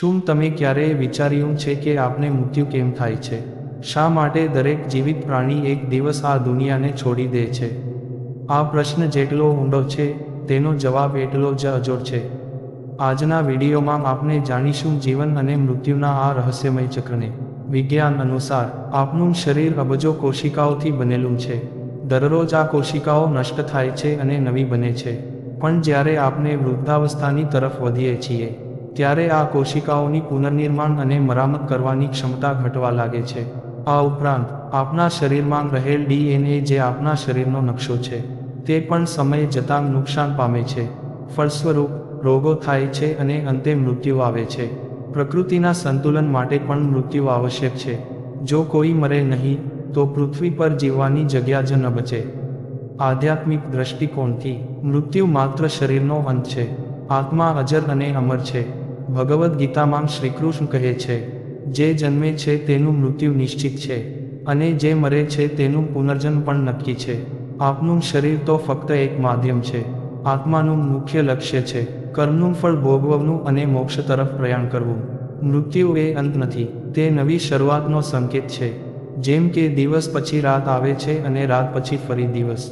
શું તમે ક્યારેય વિચાર્યું છે કે આપને મૃત્યુ કેમ થાય છે? શા માટે દરેક જીવિત પ્રાણી એક દિવસ આ દુનિયાને છોડી દે છે? આ પ્રશ્ન જેટલો ઊંડો છે, તેનો જવાબ એટલો જ અજોડ છે. આજના વિડીયોમાં આપણે જાણીશું જીવન અને મૃત્યુના આ રહસ્યમય ચક્રને. વિજ્ઞાન અનુસાર, આપનું શરીર અબજો કોશિકાઓથી બનેલું છે. દરરોજ આ કોશિકાઓ નષ્ટ થાય છે અને નવી બને છે. પણ જ્યારે આપણે વૃદ્ધાવસ્થાની તરફ વધીએ છીએ ત્યારે આ કોશિકાઓની પુનર્નિર્માણ અને મરામત કરવાની ક્ષમતા ઘટવા લાગે છે. આ ઉપરાંત આપણા શરીરમાં રહેલ ડીએનએ જે આપણા શરીરનો નકશો છે, તે પણ સમય જતાં નુકસાન પામે છે. ફળસ્વરૂપ, રોગો થાય છે અને અંતે મૃત્યુ આવે છે. પ્રકૃતિના સંતુલન માટે પણ મૃત્યુ આવશ્યક છે. જો કોઈ મરે નહીં, તો પૃથ્વી પર જીવવાની જગ્યા જ ન બચે. આધ્યાત્મિક દ્રષ્ટિકોણથી, મૃત્યુ માત્ર શરીરનો અંત છે. આત્મા અજર અને અમર છે. ભગવદ્ ગીતામાં શ્રીકૃષ્ણ કહે છે, જે જન્મે છે તેનું મૃત્યુ નિશ્ચિત છે, અને જે મરે છે તેનું પુનર્જન્મ પણ નક્કી છે. આપનું શરીર તો ફક્ત એક માધ્યમ છે. આત્માનું મુખ્ય લક્ષ્ય છે, કર્મનું ફળ ભોગવવું અને મોક્ષ તરફ પ્રયાણ કરવું. મૃત્યુ એ અંત નથી, તે નવી શરૂઆતનો સંકેત છે. જેમ કે દિવસ પછી રાત આવે છે અને રાત પછી ફરી દિવસ.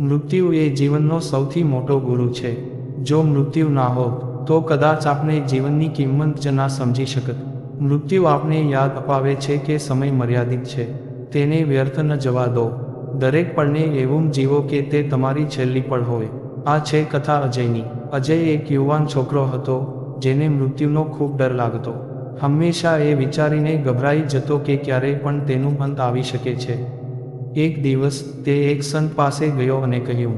મૃત્યુ એ જીવનનો સૌથી મોટો ગુરુ છે. જો મૃત્યુ ના હોત તો કદાચ આપણે જીવનની કિંમત જ ના સમજી શકત. મૃત્યુ આપને યાદ અપાવે છે કે સમય મર્યાદિત છે. તેને વ્યર્થ ન જવા દો. દરેક પળને એવું જીવો કે તે તમારી છેલ્લી પળ હોય. આ છે કથા અજયની. અજય એક યુવાન છોકરો હતો, જેને મૃત્યુનો ખૂબ ડર લાગતો. હંમેશા એ વિચારીને ગભરાઈ જતો કે ક્યારેય પણ તેનું અંત આવી શકે છે. એક દિવસ તે એક સંત પાસે ગયો અને કહ્યું,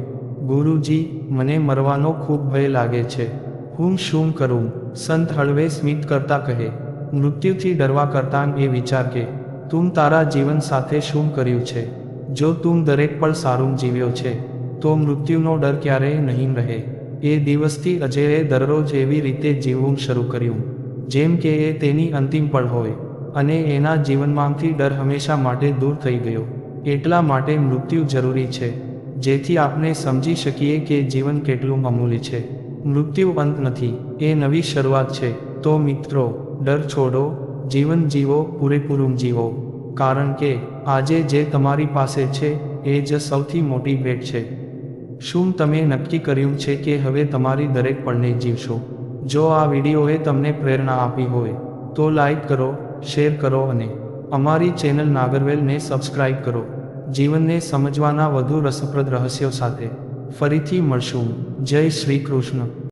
ગુરુજી, મને મરવાનો ખૂબ ભય લાગે છે. હું શું કરું, સંત હળવે સ્મિત કરતા કહે, મૃત્યુથી ડરવા કરતાં એ વિચાર કે તું તારા જીવન સાથે શું કર્યું છે. જો તું દરેક પળ સારું જીવ્યો છે, તો મૃત્યુનો ડર ક્યારેય નહીં રહે. એ દિવસથી અજયે દરરોજ એવી રીતે જીવવું શરૂ કર્યું. જેમ કે એ તેની અંતિમ પળ હોય, અને એના જીવનમાંથી ડર હંમેશા માટે દૂર થઈ ગયો. એટલા માટે મૃત્યુ જરૂરી છે. જેથી આપણે સમજી શકીએ કે જીવન કેટલું અમૂલ્ય છે. મૃત્યુ અંત નથી. એ નવી શરૂઆત છે. તો મિત્રો, ડર છોડો. જીવન જીવો, પૂરેપૂરું જીવો. કારણ કે, આજે જે તમારી પાસે છે, એ જ સૌથી મોટી ભેટ છે. શું તમે નક્કી કર્યું છે કે હવે તમારી દરેક પળને જીવશો? જો આ વિડીયોએ તમને પ્રેરણા આપી હોય, તો લાઈક કરો, શેર કરો અને અમારી ચેનલ નાગરવેલને સબસ્ક્રાઇબ કરો. જીવનને સમજવાના વધુ રસપ્રદ રહસ્યો સાથે. ફરીથી મળશું. જય શ્રી કૃષ્ણ.